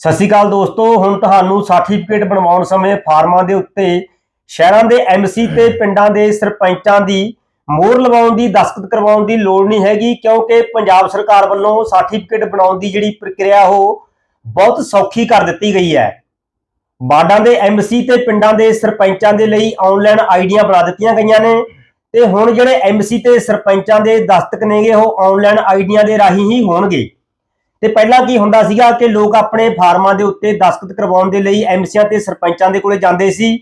ਸਤਿ ਸ਼੍ਰੀ ਅਕਾਲ ਦੋਸਤੋ, ਹੁਣ ਤੁਹਾਨੂੰ ਸਰਟੀਫਿਕੇਟ ਬਣਵਾਉਣ ਸਮੇਂ ਫਾਰਮਾਂ ਦੇ ਉੱਤੇ ਸ਼ਹਿਰਾਂ ਦੇ ਐਮਸੀ ਤੇ ਪਿੰਡਾਂ ਦੇ ਸਰਪੰਚਾਂ ਦੀ ਮੋਹਰ ਲਵਾਉਣ ਦੀ, ਦਸਤਖਤ ਕਰਵਾਉਣ ਦੀ ਲੋੜ ਨਹੀਂ ਹੈਗੀ, ਕਿਉਂਕਿ ਪੰਜਾਬ ਸਰਕਾਰ ਵੱਲੋਂ ਸਰਟੀਫਿਕੇਟ ਬਣਾਉਣ ਦੀ ਜਿਹੜੀ ਪ੍ਰਕਿਰਿਆ, ਉਹ ਬਹੁਤ ਸੌਖੀ ਕਰ ਦਿੱਤੀ ਗਈ ਹੈ। ਵਾਰਡਾਂ ਦੇ ਐਮਸੀ ਤੇ ਪਿੰਡਾਂ ਦੇ ਸਰਪੰਚਾਂ ਦੇ ਲਈ ਆਨਲਾਈਨ ਆਈਡੀਆਂ ਬਣਾ ਦਿੱਤੀਆਂ ਗਈਆਂ ਨੇ ਤੇ ਹੁਣ ਜਿਹੜੇ ਐਮਸੀ ਤੇ ਸਰਪੰਚਾਂ ਦੇ ਦਸਤਕ ਨੇਗੇ, ਉਹ ਆਨਲਾਈਨ ਆਈਡੀਆਂ ਦੇ ਰਾਹੀਂ ਹੀ ਹੋਣਗੇ। ਤੇ ਪਹਿਲਾਂ ਕੀ ਹੁੰਦਾ ਸੀਗਾ ਕਿ ਲੋਕ ਆਪਣੇ ਫਾਰਮਾਂ ਦੇ ਉੱਤੇ ਦਸਤਖਤ ਕਰਵਾਉਣ ਦੇ ਲਈ ਐਮਸੀਆਂ ਤੇ ਸਰਪੰਚਾਂ ਦੇ ਕੋਲੇ ਜਾਂਦੇ ਸੀ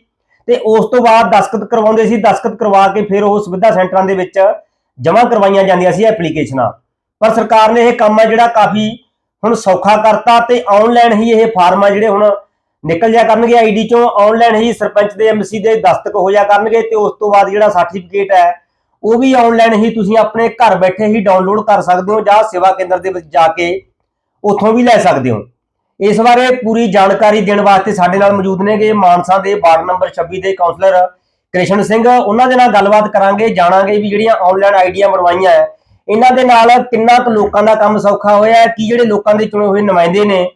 ਤੇ ਉਸ ਤੋਂ ਬਾਅਦ ਦਸਖਤ ਕਰਵਾਉਂਦੇ ਸੀ ਦਸਤਖਤ ਕਰਵਾ ਕੇ ਫਿਰ ਉਹ ਸੁਵਿਧਾ ਸੈਂਟਰਾਂ ਦੇ ਵਿੱਚ ਜਮ੍ਹਾਂ ਕਰਵਾਈਆਂ ਜਾਂਦੀਆਂ ਸੀ ਐਪਲੀਕੇਸ਼ਨਾਂ। ਪਰ ਸਰਕਾਰ ਨੇ ਇਹ ਕੰਮ ਆ ਜਿਹੜਾ ਕਾਫੀ ਹੁਣ ਸੌਖਾ ਕਰਤਾ ਤੇ ਆਨਲਾਈਨ ਹੀ ਇਹ ਫਾਰਮ ਆ ਜਿਹੜੇ ਹੁਣ ਨਿਕਲ ਜਾ ਕਰਨਗੇ ਆਈਡੀ ਚੋਂ, ਆਨਲਾਈਨ ਹੀ ਸਰਪੰਚ ਦੇ, ਐਮਸੀ ਦੇ ਦਸਤਕ ਹੋ ਜਾ ਕਰਨਗੇ ਤੇ ਉਸ ਤੋਂ ਬਾਅਦ ਜਿਹੜਾ ਸਰਟੀਫਿਕੇਟ ਹੈ ਉਹ ਵੀ ਆਨਲਾਈਨ ਹੀ ਤੁਸੀਂ ਆਪਣੇ ਘਰ ਬੈਠੇ ਹੀ ਡਾਊਨਲੋਡ ਕਰ ਸਕਦੇ ਹੋ ਜਾਂ ਸੇਵਾ ਕੇਂਦਰ ਦੇ ਵਿੱਚ ਜਾ ਕੇ ਉੱਥੋਂ ਵੀ ਲੈ ਸਕਦੇ ਹੋ। ਇਸ ਬਾਰੇ ਪੂਰੀ ਜਾਣਕਾਰੀ ਦੇਣ ਵਾਸਤੇ ਸਾਡੇ ਨਾਲ ਮੌਜੂਦ ਨੇਗੇ ਮਾਨਸਾ ਦੇ ਵਾਰਡ ਨੰਬਰ 26 ਦੇ ਕਾਉਂਸਲਰ ਕ੍ਰਿਸ਼ਨ ਸਿੰਘ। ਉਹਨਾਂ ਦੇ ਨਾਲ ਗੱਲਬਾਤ ਕਰਾਂਗੇ, ਜਾਣਾਂਗੇ ਵੀ ਜਿਹੜੀਆਂ ਆਨਲਾਈਨ ਆਈਡੀਆਂ ਬਣਵਾਈਆਂ ਹੈ। ਇਹਨਾਂ ਦੇ ਨਾਲ ਕਿੰਨਾ ਕੁ ਲੋਕਾਂ ਦਾ ਕੰਮ ਸੌਖਾ ਹੋਇਆ ਹੈ ਜਿਹੜੇ ਲੋਕਾਂ ਦੇ ਚੁਣੇ ਹੋਏ ਨੁਮਾਇੰਦੇ ਨੇ,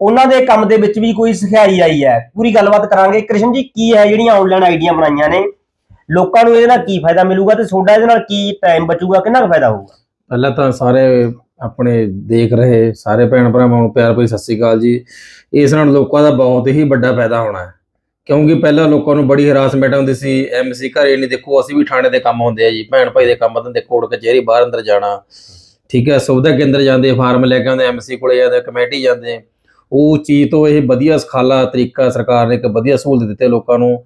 ਉਹਨਾਂ ਦੇ ਕੰਮ ਦੇ ਵਿੱਚ ਵੀ ਕੋਈ ਸਿਖਾਈ ਆਈ ਹੈ। ਪੂਰੀ ਗੱਲਬਾਤ ਕਰਾਂਗੇ। ਕ੍ਰਿਸ਼ਨ ਜੀ, ਕੀ ਹੈ ਜਿਹੜੀਆਂ ਆਨਲਾਈਨ ਆਈਡੀਆਂ ਬਣਾਈਆਂ ਨੇ, ਲੋਕਾਂ ਨੂੰ ਇਹਦੇ ਨਾਲ ਕੀ ਫਾਇਦਾ ਮਿਲੂਗਾ ਤੇ ਤੁਹਾਡਾ ਇਹਦੇ ਨਾਲ ਕੀ ਟਾਈਮ ਬਚੂਗਾ, ਕਿੰਨਾ ਕੁ ਫਾਇਦਾ ਹੋਊਗਾ? ਪਹਿਲਾਂ ਤਾਂ ਸਾਰੇ ਆਪਣੇ ਦੇਖ ਰਹੇ ਸਾਰੇ ਭੈਣ ਭਰਾਵਾਂ ਨੂੰ ਪਿਆਰ ਭਰੀ ਸਤਿ ਸ੍ਰੀ ਅਕਾਲ ਜੀ। ਇਸ ਨਾਲ ਲੋਕਾਂ ਦਾ ਬਹੁਤ ਹੀ ਵੱਡਾ ਫਾਇਦਾ ਹੋਣਾ ਹੈ। ਕਿਉਂਕਿ ਪਹਿਲਾਂ ਲੋਕਾਂ ਨੂੰ ਬੜੀ ਹਰਾਸਮੈਂਟ ਹੁੰਦੀ ਸੀ ਐਮਸੀ ਘਰੇ ਨਹੀਂ ਦੇਖੋ ਅਸੀਂ ਵੀ ਥਾਣੇ ਦੇ ਕੰਮ ਹੁੰਦੇ ਆ ਜੀ ਭੈਣ ਭਾਈ ਦੇ ਕੰਮ ਧੰਦੇ ਕੋਰਟ ਕਚਹਿਰੀ ਬਾਹਰ ਅੰਦਰ ਜਾਣਾ। ਠੀਕ ਹੈ ਸੁਵਿਧਾ ਕੇਂਦਰ ਜਾਂਦੇ ਫਾਰਮ ਲੈ ਕੇ ਆਉਂਦੇ ਐਮਸੀ ਕੋਲੇ ਜਾਂਦੇ ਕਮੇਟੀ ਜਾਂਦੇ। ਉਹ ਚੀਜ਼ ਤੋਂ ਇਹ ਵਧੀਆ ਸਖਾਲਾ ਤਰੀਕਾ ਸਰਕਾਰ ਨੇ ਇੱਕ ਵਧੀਆ ਸਹੂਲਤ ਦਿੱਤੀ ਲੋਕਾਂ ਨੂੰ।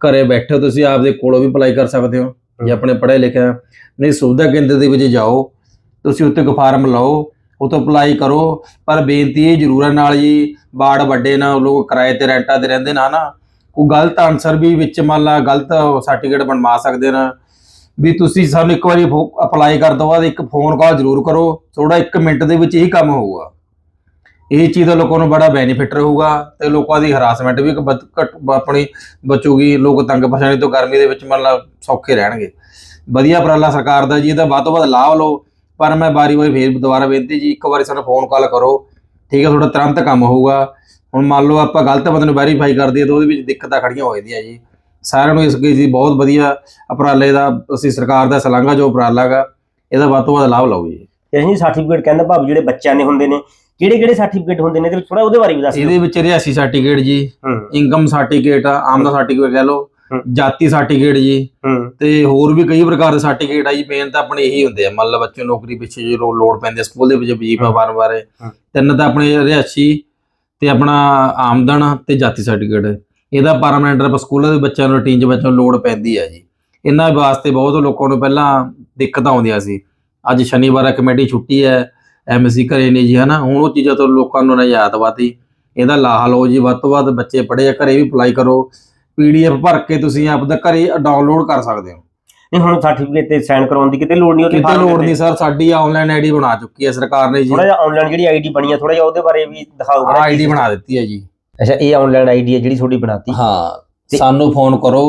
ਘਰੇ ਬੈਠੇ ਤੁਸੀਂ ਆਪਦੇ ਕੋਲੋਂ ਵੀ ਅਪਲਾਈ ਕਰ ਸਕਦੇ ਹੋ ਜੇ ਆਪਣੇ ਪੜ੍ਹੇ ਲਿਖਿਆ ਨਹੀਂ ਸੁਵਿਧਾ ਕੇਂਦਰ ਦੇ ਵਿੱਚ ਜਾਓ ਤੁਸੀਂ ਉੱਤੇ ਇੱਕ ਫਾਰਮ ਲਓ ਉਹ ਅਪਲਾਈ ਕਰੋ। ਪਰ ਬੇਨਤੀ ਇਹ ਜ਼ਰੂਰ ਹੈ, ਨਾਲ ਜੀ ਬਾੜ ਵੱਡੇ ਨਾ, ਲੋਕ ਕਿਰਾਏ ਤੇ ਰੈਂਟਾਂ ਤੇ ਰਹਿੰਦੇ ਨਾ ਨਾ ਕੋਈ ਗਲਤ ਆਨਸਰ ਵੀ ਵਿੱਚ ਮੰਨ ਲਾ, ਗਲਤ ਸਰਟੀਫਿਕੇਟ ਬਣਵਾ ਸਕਦੇ ਨਾ। ਵੀ ਤੁਸੀਂ ਸਾਨੂੰ ਇੱਕ ਵਾਰੀ ਅਪਲਾਈ ਕਰ ਦੋ, ਬਾਅਦ ਇੱਕ ਫੋਨ ਕਾਲ ਜ਼ਰੂਰ ਕਰੋ। ਥੋੜਾ 1 ਮਿੰਟ ਦੇ ਵਿੱਚ ਹੀ ਕੰਮ ਹੋਊਗਾ। ਇਹ ਚੀਜ਼ ਦਾ ਲੋਕਾਂ ਨੂੰ ਬੜਾ ਬੈਨੀਫਿਟ ਰਹੂਗਾ ਤੇ ਲੋਕਾਂ ਦੀ ਹਰਾਸਮੈਂਟ ਵੀ ਆਪਣੀ ਬਚੂਗੀ। ਲੋਕ ਤੰਗ ਪਰੇਸ਼ਾਨੀ ਤੋਂ ਗਰਮੀ ਦੇ ਵਿੱਚ ਮੰਨ ਲਾ ਸੌਖੇ ਰਹਿਣਗੇ। ਵਧੀਆ ਉਪਰਾਲਾ ਸਰਕਾਰ ਦਾ ਜੀ ਇਹਦਾ ਵੱਧ ਤੋਂ ਵੱਧ ਲਾਭ ਲਓ। ਪਰ ਮੈਂ ਬਾਰੀ ਵਾਰੀ ਫੇਰ ਦੁਬਾਰਾ ਬੇਨਤੀ ਜੀ ਇੱਕ ਵਾਰੀ ਸਾਨੂੰ ਫੋਨ ਕਾਲ ਕਰੋ। ਠੀਕ ਹੈ ਤੁਹਾਡਾ ਤੁਰੰਤ ਕੰਮ ਹੋਊਗਾ। ਹੁਣ ਮੰਨ ਲਓ ਆਪਾਂ ਗਲਤ ਬੰਦੇ ਨੂੰ ਵੈਰੀਫਾਈ ਕਰ ਦਈਏ ਤਾਂ ਉਹਦੇ ਵਿੱਚ ਦਿੱਕਤਾਂ ਖੜੀਆਂ ਹੋ ਜਾਂਦੀਆਂ ਜੀ। ਸਾਰਿਆਂ ਨੂੰ ਇਸ ਚੀਜ਼ ਦੀ ਬਹੁਤ ਵਧੀਆ ਉਪਰਾਲੇ ਦਾ ਅਸੀਂ ਸਰਕਾਰ ਦਾ ਸਲਾਂਘਾ ਜੋ ਉਪਰਾਲਾ ਹੈਗਾ ਇਹਦਾ ਵੱਧ ਤੋਂ ਵੱਧ ਲਾਭ ਲਓ ਜੀ। ਕ੍ਰਿਸ਼ਨ ਜੀ ਸਰਟੀਫਿਕੇਟ ਕਹਿੰਦਾ ਭਾਵ ਜਿਹੜੇ ਬੱਚਿਆਂ ਦੇ ਹੁੰਦੇ ਨੇ ਕਿਹੜੇ ਕਿਹੜੇ ਸਰਟੀਫਿਕੇਟ ਹੁੰਦੇ ਨੇ ਇਹਦੇ ਵਿੱਚ ਥੋੜਾ ਉਹਦੇ ਬਾਰੇ ਵੀ ਦੱਸ ਦਿਓ। ਇਹਦੇ ਵਿੱਚ ਰਿਹਾਸੀ ਸਰਟੀਫਿਕੇਟ ਜੀ ਹੂੰ। ਇਨਕਮ ਸਰਟੀਫਿਕੇਟ ਆਮਦਨ ਸਰਟੀਫਿਕੇਟ ਕਹਿ ਲਓ। ਜਾਤੀ ਸਰਟੀਫਿਕੇਟ ਜੀ। ਤੇ ਹੋਰ ਵੀ ਕਈ ਪ੍ਰਕਾਰ ਦੇ ਸਰਟੀਫਿਕੇਟ ਆ ਜੀ ਮੇਨ ਤਾਂ ਆਪਣੇ ਇਹੀ ਹੁੰਦੇ ਆ। ਮੰਨ ਲਓ ਬੱਚੇ ਨੂੰ ਨੌਕਰੀ ਪਿੱਛੇ ਜੇ ਲੋੜ ਪੈਂਦੀ ਸਕੂਲ ਦੇ ਵਿੱਚ ਵਜੀਫਾ। ਫਾਰਮ ਬਾਰੇ। ਤਿੰਨ ਤਾਂ ਆਪਣੇ ਰਿਹਾਸੀ ਤੇ ਆਪਣਾ ਆਮਦਨ ਤੇ ਜਾਤੀ ਸਰਟੀਫਿਕੇਟ ਇਹਦਾ ਪਰਮਨੈਂਟ ਆਪਾਂ ਸਕੂਲਾਂ ਦੇ ਬੱਚਿਆਂ ਨੂੰ ਰੂਟੀਨ 'ਚ ਬੱਚਿਆਂ ਨੂੰ ਲੋੜ ਪੈਂਦੀ ਆ ਜੀ। ਇਹਨਾਂ ਵਾਸਤੇ ਬਹੁਤ ਲੋਕਾਂ ਨੂੰ ਪਹਿਲਾਂ ਦਿੱਕਤਾਂ ਆਉਂਦੀਆਂ ਸੀ। ਅੱਜ ਸ਼ਨੀਵਾਰ ਆ ਕਮੇਟੀ ਛੁੱਟੀ ਹੈ ਐਮਸੀ ਘਰੇ ਨਹੀਂ ਜੀ ਹਨਾ? ਹੁਣ ਉਹ ਚੀਜ਼ਾਂ ਤੋਂ ਲੋਕਾਂ ਨੂੰ ਨਿਜਾਤ ਵਾਤੀ ਇਹਦਾ ਲਾਹਾ ਲਓ ਜੀ ਵੱਧ ਤੋਂ ਵੱਧ ਬੱਚੇ ਪੜ੍ਹੇ ਆ ਘਰੇ ਵੀ ਅਪਲਾਈ ਕਰੋ। ਪੀਡੀਐਫ ਭਰ ਕੇ ਤੁਸੀਂ ਆਪਦਾ ਘਰੇ ਡਾਊਨਲੋਡ ਕਰ ਸਕਦੇ ਹੋ। ਨਹੀਂ ਹੁਣ ਸਰਟੀਫਿਕੇਟ ਤੇ ਸਾਈਨ ਕਰਾਉਣ ਦੀ ਕਿਤੇ ਲੋੜ ਨਹੀਂ ਉਹਦੇ ਕਿਤੇ ਲੋੜ ਨਹੀਂ ਸਰ ਸਾਡੀ ਆਨਲਾਈਨ ਆਈਡੀ ਬਣਾ ਚੁੱਕੀ ਹੈ ਸਰਕਾਰ ਨੇ ਜੀ। ਥੋੜਾ ਜਿਹਾ ਆਨਲਾਈਨ ਜਿਹੜੀ ਆਈਡੀ ਬਣੀ ਆ ਥੋੜਾ ਜਿਹਾ ਉਹਦੇ ਬਾਰੇ ਵੀ ਦਿਖਾਓ। ਬੜਾ ਆਈਡੀ ਬਣਾ ਦਿੱਤੀ ਹੈ ਜੀ। ਅੱਛਾ ਇਹ ਆਨਲਾਈਨ ਆਈਡੀ ਹੈ ਜਿਹੜੀ ਤੁਹਾਡੀ ਬਣਾਤੀ। ਹਾਂ ਸਾਨੂੰ ਫੋਨ ਕਰੋ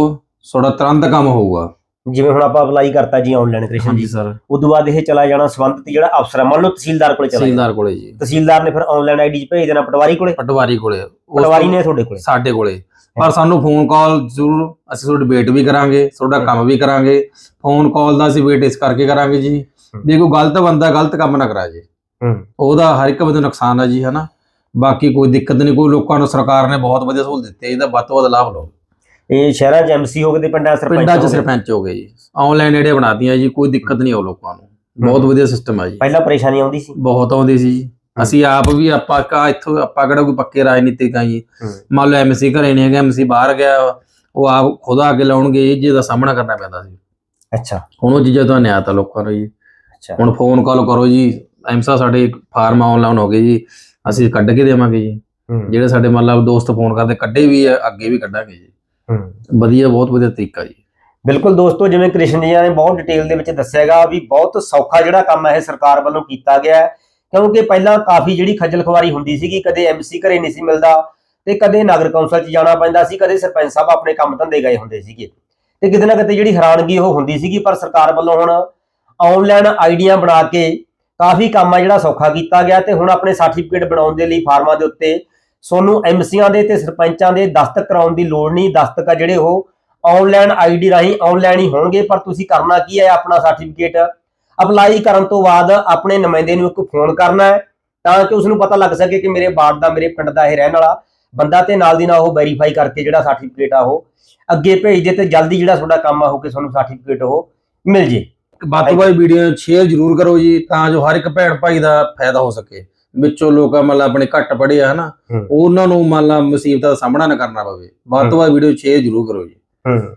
ਤੁਹਾਡਾ ਤੁਰੰਤ ਕੰਮ ਹੋਊਗਾ। ਜਿਵੇਂ ਹੁਣ ਆਪਾਂ ਅਪਲਾਈ ਕਰਤਾ ਜੀ ਆਨਲਾਈਨ ਕ੍ਰਿਸ਼ਨ ਹਾਂਜੀ ਜੀ ਸਰ। ਉਦੋਂ ਬਾਅਦ ਇਹ ਚਲਾ ਜਾਣਾ ਸੰਬੰਧਿਤ ਜਿਹੜਾ ਅਫਸਰ ਹੈ ਮੰਨ ਲਓ ਤਹਿਸੀਲਦਾਰ ਕੋਲੇ ਚਲਾ ਜਾਣਾ ਤਹਿਸੀਲਦਾਰ ਕੋਲੇ ਜੀ। ਤਹਿਸੀਲਦਾਰ ਨੇ ਫਿਰ ਆਨਲਾਈਨ ਆਈਡੀ ਚ ਭੇਜ ਦੇਣਾ ਪਟਵਾਰੀ ਕੋਲੇ? ਪਟਵਾਰੀ ਕੋਲੇ। ਉਸ ਪਟਵਾਰੀ ਨੇ ਤੁਹਾਡੇ ਕੋਲੇ? ਸਾਡੇ ਕੋਲੇ। ਪਰ ਸਾਨੂੰ ਫੋਨ ਕਾਲ ਜ਼ਰੂਰ ਅਸੀਂ ਤੁਹਾਡੀ ਵੇਟ ਵੀ ਕਰਾਂਗੇ ਤੁਹਾਡਾ ਕੰਮ ਵੀ ਕਰਾਂਗੇ। ਫੋਨ ਕਾਲ ਦਾ ਅਸੀਂ ਵੇਟ ਇਸ ਕਰਕੇ ਕਰਾਂਗੇ ਜੀ ਵੀ ਕੋਈ ਗਲਤ ਬੰਦਾ ਗਲਤ ਕੰਮ ਨਾ ਕਰਾ ਜੇ। ਹੂੰ। ਉਹਦਾ ਹਰ ਇੱਕ ਬੰਦੇ ਨੂੰ ਨੁਕਸਾਨ ਹੈ ਜੀ ਹਨਾ। ਬਾਕੀ ਕੋਈ ਦਿੱਕਤ ਨਹੀਂ ਕੋਈ ਲੋਕਾਂ ਨੂੰ ਸਰਕਾਰ ਨੇ ਬਹੁਤ ਵਧੀਆ ਸਹੂਲਤ ਦਿੱਤੀ ਹੈ ਇਹਦਾ ਵੱਧ ਤੋਂ ਵੱਧ ਲਾਭ ਲਓ। ਇਹ ਸ਼ਹਿਰਾਂ ਚ ਐਮਸੀ ਹੋ ਗਏ ਤੇ ਪਿੰਡਾਂ ਸਰਪੰਚ ਪਿੰਡਾਂ 'ਚ। ਸਰਪੰਚ ਹੋ ਗਏ ਜੀ। ਆਨਲਾਈਨ ਜਿਹੜੇ ਬਣਾਤੀਆਂ ਜੀ ਕੋਈ ਦਿੱਕਤ ਨਹੀਂ ਹੋ ਲੋਕਾਂ ਨੂੰ। ਬਹੁਤ। ਵਧੀਆ ਸਿਸਟਮ ਹੈ ਜੀ। ਪਹਿਲਾਂ ਪਰੇਸ਼ਾਨੀ ਆਉਂਦੀ ਸੀ? ਬਹੁਤ ਆਉਂਦੀ ਸੀ ਜੀ। ਅਸੀਂ ਆਪ ਵੀ ਆਪਾਂ ਕਾ ਇੱਥੋਂ ਆਪਾਂ ਕਿਹੜਾ ਕੋਈ ਪੱਕੇ ਰਾਜਨੀਤਿਕ ਆ ਜੀ। ਮੰਨ ਲਓ ਐਮਸੀ ਘਰੇ ਨਹੀਂ ਹੈਗਾ ਐਮਸੀ ਬਾਹਰ ਗਿਆ ਉਹ ਆਪ ਖੁਦ ਆ ਕੇ ਲਾਉਣਗੇ ਇਹ ਚੀਜ਼ ਦਾ ਸਾਹਮਣਾ ਕਰਨਾ ਪੈਂਦਾ ਸੀ। ਅੱਛਾ। ਹੁਣ ਉਹ ਚੀਜ਼ਾਂ ਤੋਂ ਨਿਆਂ ਤਾਂ ਲੋਕਾਂ ਨੂੰ ਜੀ। ਅੱਛਾ। ਹੁਣ ਫੋਨ ਕਾਲ ਕਰੋ ਜੀ। ਐਮਸਾ ਸਾਡੇ ਫਾਰਮ ਆਨਲਾਈਨ ਹੋ ਗਏ ਜੀ। ਅਸੀਂ ਕੱਢ ਕੇ ਦੇਵਾਂਗੇ ਜੀ। ਜਿਹੜੇ ਸਾਡੇ ਮੰਨ ਲਓ ਦੋਸਤ ਫੋਨ ਕਰਦੇ ਕੱਢੇ ਵੀ ਆ ਅੱਗੇ ਵੀ ਕੱਢਾਂਗੇ ਜੀ। ਵਧੀਆ ਬਹੁਤ ਵਧੀਆ ਤਰੀਕਾ ਜੀ। ਬਿਲਕੁਲ ਦੋਸਤੋ ਜਿਵੇਂ ਕ੍ਰਿਸ਼ਨ ਜੀ ਨੇ ਬਹੁਤ ਡਿਟੇਲ ਦੇ ਵਿੱਚ ਦੱਸਿਆਗਾ ਵੀ ਬਹੁਤ ਸੌਖਾ ਜਿਹੜਾ ਕੰਮ ਹੈ ਇਹ ਸਰਕਾਰ ਵੱਲੋਂ ਕੀਤਾ ਗਿਆ ਹੈ। ਕਿਉਂਕਿ ਪਹਿਲਾਂ ਕਾਫੀ ਜਿਹੜੀ ਖੱਜਲ ਖਵਾਰੀ ਹੁੰਦੀ ਸੀਗੀ ਕਦੇ ਐਮਸੀ ਘਰੇ ਨਹੀਂ ਸੀ ਮਿਲਦਾ ਤੇ ਕਦੇ ਨਗਰ ਕੌਂਸਲ 'ਚ ਜਾਣਾ ਪੈਂਦਾ ਸੀ ਕਦੇ ਸਰਪੰਚ ਸਾਹਿਬ ਆਪਣੇ ਕੰਮ ਧੰਦੇ ਗਏ ਹੁੰਦੇ ਸੀਗੇ। ਤੇ ਕਿਤੇ ਨਾ ਕਿਤੇ ਜਿਹੜੀ ਹੈਰਾਨਗੀ ਉਹ ਹੁੰਦੀ ਸੀਗੀ ਪਰ ਸਰਕਾਰ ਵੱਲੋਂ ਹੁਣ ਆਨਲਾਈਨ ਆਈਡੀਆਂ ਬਣਾ ਕੇ ਕਾਫੀ ਕੰਮ ਆ ਜਿਹੜਾ ਸੌਖਾ ਕੀਤਾ ਗਿਆ ਤੇ ਹੁਣ ਆਪਣੇ ਸਰਟੀਫਿਕੇਟ ਬਣਾਉਣ ਦੇ ਲਈ ਫਾਰਮਾਂ ਦੇ ਉੱਤੇ ਤੁਹਾਨੂੰ ਐਮਸੀਆਂ ਦੇ ਤੇ ਸਰਪੰਚਾਂ ਦੇ ਦਸਤਕ ਕਰਾਉਣ ਦੀ ਲੋੜ ਨਹੀਂ, ਦਸਤਕ ਆ ਜਿਹੜੇ ਉਹ ਆਨਲਾਈਨ ਆਈਡੀ ਰਾਹੀਂ ਆਨਲਾਈਨ ਹੀ ਹੋਣਗੇ, ਪਰ ਤੁਸੀਂ ਕਰਨਾ ਕੀ ਹੈ ਆਪਣਾ ਸਰਟੀਫਿਕੇਟ ਅਪਲਾਈ ਕਰਨ ਤੋਂ ਬਾਅਦ ਆਪਣੇ ਨੁਮਾਇੰਦੇ ਨੂੰ ਇੱਕ ਫੋਨ ਕਰਨਾ ਹੈ, ਤਾਂ ਕਿ ਉਸ ਨੂੰ ਪਤਾ ਲੱਗ ਸਕੇ ਕਿ ਮੇਰੇ ਵਾਰਡ ਦਾ, ਮੇਰੇ ਪਿੰਡ ਦਾ ਇਹ ਰਹਿਣ ਵਾਲਾ ਬੰਦਾ ਤੇ ਨਾਲ ਦੀ ਨਾਲ ਉਹ ਵੈਰੀਫਾਈ ਕਰਕੇ ਜਿਹੜਾ ਸਰਟੀਫਿਕੇਟ ਆ ਉਹ ਅੱਗੇ ਭੇਜ ਦੇ ਤੇ ਜਲਦੀ ਜਿਹੜਾ ਤੁਹਾਡਾ ਕੰਮ ਆ, ਹੋ ਕੇ ਤੁਹਾਨੂੰ ਸਰਟੀਫਿਕੇਟ ਉਹ ਮਿਲ ਜੇ। ਵੱਧ ਤੋਂ ਵੱਧ ਵੀਡੀਓ ਸ਼ੇਅਰ ਜ਼ਰੂਰ ਕਰੋ ਜੀ, ਤਾਂ ਜੋ ਹਰ ਇੱਕ ਭੈਣ ਭਾਈ ਦਾ ਫਾਇਦਾ ਹੋ ਸਕੇ। ਵਿੱਚੋਂ ਲੋਕਾਂ ਮੰਨ ਲਾ ਆਪਣੇ ਘੱਟ ਪੜ੍ਹੇ ਆ ਹਨਾ? ਹੂੰ। ਉਹਨਾਂ ਨੂੰ ਮੰਨ ਲਾ ਮੁਸੀਬਤਾਂ ਦਾ ਸਾਹਮਣਾ ਨਾ ਕਰਨਾ ਪਵੇ। ਵੱਧ ਤੋਂ ਵੱਧ ਵੀਡੀਓ ਸ਼ੇਅਰ ਜ਼ਰੂਰ ਕਰੋ ਜੀ। ਹੂੰ।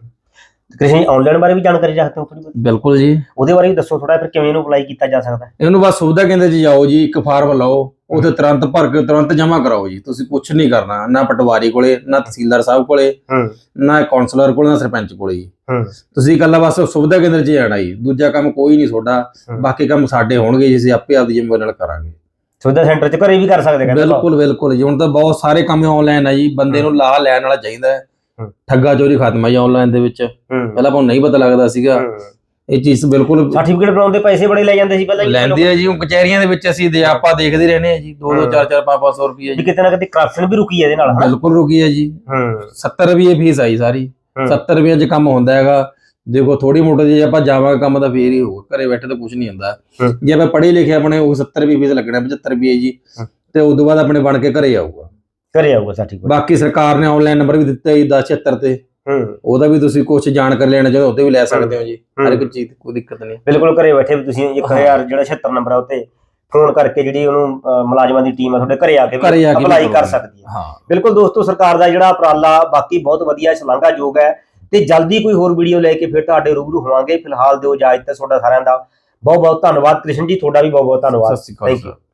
ਕ੍ਰਿਸ਼ਨ ਆਨਲਾਈਨ ਬਾਰੇ ਵੀ ਜਾਣਕਾਰੀ ਚਾਹਤੇ ਹੋ ਥੋੜੀ ਬਹੁਤ? ਬਿਲਕੁਲ ਜੀ। ਉਹਦੇ ਬਾਰੇ ਵੀ ਦੱਸੋ ਥੋੜਾ ਫਿਰ ਕਿਵੇਂ ਇਹਨੂੰ ਅਪਲਾਈ ਕੀਤਾ ਜਾ ਸਕਦਾ ਹੈ? ਇਹਨੂੰ ਬਸ ਸੁਵਿਧਾ ਕੇਂਦਰ 'ਚ ਜਾਓ ਜੀ ਇੱਕ ਫਾਰਮ ਲਾਓ। ਉਥੇ ਤੁਰੰਤ ਭਰ ਕੇ ਤੁਰੰਤ ਜਮ੍ਹਾਂ ਕਰਾਓ ਜੀ। ਤੁਸੀਂ ਕੁਝ ਨਹੀਂ ਕਰਨਾ ਨਾ ਪਟਵਾਰੀ ਕੋਲੇ ਨਾ ਤਹਿਸੀਲਦਾਰ ਸਾਹਿਬ ਕੋਲੇ ਹੂੰ। ਨਾ ਕਾਉਂਸਲਰ ਕੋਲੇ ਨਾ ਸਰਪੰਚ ਕੋਲੇ ਜੀ। ਹੂੰ। ਤੁਸੀਂ ਇਕੱਲਾ ਬਸ ਸੁਵਿਧਾ ਕੇਂਦਰ 'ਚ ਜਾਣਾ ਜੀ। ਦੂਜਾ ਕੰਮ ਕੋਈ ਨਹੀਂ ਤੁਹਾਡਾ। ਹੂੰ। ਬਾਕੀ ਕੰਮ ਸਾਡੇ ਹੋਣਗੇ ਜੀ ਅਸੀਂ ਆਪੇ ਆਪਦੀ ਜ਼ਿੰਮੇਵਾਰੀ ਨਾਲ ਕਰਾਂਗੇ। ਸੁਵਿਧਾ ਸੈਂਟਰ 'ਚ ਘਰੇ ਵੀ ਕਰ ਸਕਦੇ ਕਹਿੰਦੇ ਲੋਕ। ਬਿਲਕੁਲ ਬਿਲਕੁਲ ਜੀ। ਹੁਣ ਤਾਂ ਬਹੁਤ ਸਾਰੇ ਕੰਮ ਆਨਲਾਈਨ ਆ ਜੀ। ਬੰਦੇ ਨੂੰ ਲਾ ਲੈਣ ਵਾਲਾ ਚਾਹੀਦਾ ਹੈ। ਠੱਗਾ ਚੋਰੀ ਖਤਮ ਆ ਜੀ ਆਨਲਾਈਨ ਦੇ ਵਿੱਚ। ਪਹਿਲਾਂ ਆਪਾਂ ਨੂੰ ਨਹੀਂ ਪਤਾ ਲੱਗਦਾ ਸੀਗਾ। ਇਹ ਚੀਜ਼ ਬਿਲਕੁਲ ਸਰਟੀਫਿਕੇਟ ਬਣਾਉਣ ਦੇ ਪੈਸੇ ਬੜੇ ਲੈ ਜਾਂਦੇ ਸੀ ਪਹਿਲਾਂ ਲੈਂਦੇ ਆ ਜੀ। ਉਹ ਕਚਹਿਰੀਆਂ ਦੇ ਵਿੱਚ ਅਸੀਂ ਦੇ ਆਪਾਂ ਦੇਖਦੇ ਰਹਿੰਦੇ ਆ ਜੀ। 2 2 ਹੂੰ। 4 4 5 500 ਰੁਪਏ ਜੀ। ਕਿਤੇ ਨਾ ਕਿਤੇ ਕਰਪਸ਼ਨ ਵੀ ਰੁਕੀ ਹੈ ਇਹਦੇ ਨਾਲ ਬਿਲਕੁਲ ਰੁਕੀ ਹੈ ਜੀ। ਹੂੰ। 70 ਰੁਪਏ ਫੀਸ ਆਈ ਸਾਰੀ। ਹੂੰ। 70 ਰੁਪਏ 'ਚ ਕੰਮ ਹੁੰਦਾ ਹੈਗਾ। ਦੇਖੋ ਥੋੜੀ ਮੋਟੀ ਜੇ ਆਪਾਂ ਜਾਵਾਂਗੇ ਕੰਮ ਤਾਂ ਫੇਰ ਹੀ ਹੋਊਗਾ। ਘਰੇ ਬੈਠੇ ਤਾਂ ਕੁਝ ਨਹੀਂ ਹੁੰਦਾ। ਜੇ ਆਪਾਂ ਪੜ੍ਹੇ ਲਿਖੇ ਆਪਣੇ ਉਹ 70 ਰੁਪਏ ਫੀਸ ਲੱਗਣਾ 75 ਰੁਪਏ ਜੀ। ਤੇ ਉਸ ਤੋਂ ਬਾਅਦ ਆਪਣੇ ਬਣ ਕੇ ਘਰੇ ਆਊਗਾ। ਘਰੇ ਆਊਗਾ ਸਰਟੀਫਿਕੇਟ ਬਾਕੀ ਸਰਕਾਰ ਨੇ ਆਨਲਾਈਨ ਨੰਬਰ ਵੀ ਦਿੱਤਾ ਜੀ 1076 ਤੇ। ਹੂੰ। ਉਹਦਾ ਵੀ ਤੁਸੀਂ ਕੁਝ ਜਾਣਕਾਰੀ ਲੈਣਾ ਚਾਹੋ ਉਹਤੇ ਵੀ ਲੈ ਸਕਦੇ ਹੋ ਜੀ। ਹਰ ਇੱਕ। ਚੀਜ਼ ਕੋਈ ਦਿੱਕਤ ਨਹੀਂ। ਬਿਲਕੁਲ ਘਰੇ ਬੈਠੇ ਵੀ ਤੁਸੀਂ 1000 ਜਿਹੜਾ 76 ਨੰਬਰ ਆ ਉਤੇ ਫੋਨ ਕਰਕੇ ਜਿਹੜੀ ਉਹਨੂੰ ਮੁਲਾਜ਼ਮਾਂ ਦੀ ਟੀਮ ਆ ਤੁਹਾਡੇ ਘਰੇ ਆ ਕੇ ਵੀ ਅਪਲਾਈ ਕਰ। ਸਕਦੀ ਹੈ ਹਾਂ। ਬਿਲਕੁਲ ਦੋਸਤੋ ਸਰਕਾਰ ਦਾ ਜਿਹੜਾ ਉਪਰਾਲਾ ਬਾਕੀ ਬਹੁਤ ਵਧੀਆ ਸ਼ਲਾਘਾਯੋਗ ਹੈ। ਤੇ ਜਲਦੀ ਕੋਈ ਹੋਰ ਵੀਡੀਓ ਲੈ ਕੇ ਫਿਰ ਤੁਹਾਡੇ ਰੂਬਰੂ ਹੋਵਾਂਗੇ। ਫਿਲਹਾਲ ਦਿਓ ਇਜਾਜ਼ਤ ਤੁਹਾਡਾ ਸਾਰਿਆਂ ਦਾ। ਬਹੁਤ ਬਹੁਤ ਧੰਨਵਾਦ। ਕ੍ਰਿਸ਼ਨ ਜੀ ਤੁਹਾਡਾ ਵੀ ਬਹੁਤ ਬਹੁਤ ਧੰਨਵਾਦ। ਸਤਿ ਅਕਾਲ. ਸਰ।